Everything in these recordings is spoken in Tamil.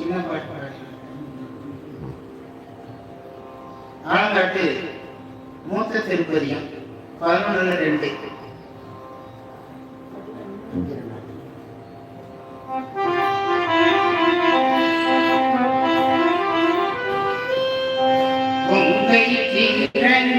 சின்ன பாட்டு பாடி ஆலங்காட்டு மூத்த திருப்பதியம் பதினொன்று ரெண்டு. உங்கள் திறன்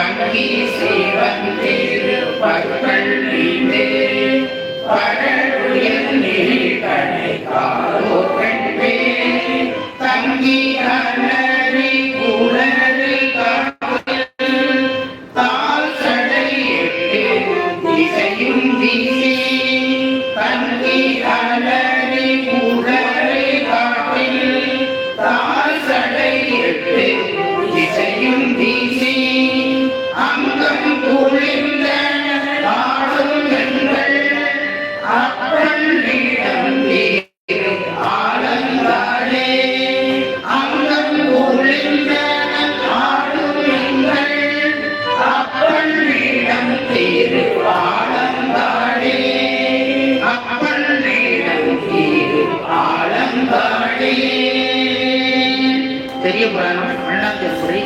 பங்கி சிவந்திரு பற்கள் மீது பரடுயர் நீழ்கணை காலோ பெண்ணே தங்கி அலறி உலரு காவல் தால் சடை எட்டு திசையும் வீசி பெரிய புராணம் அண்ணா திருமுறை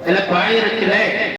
இதுல பாயிரத்துல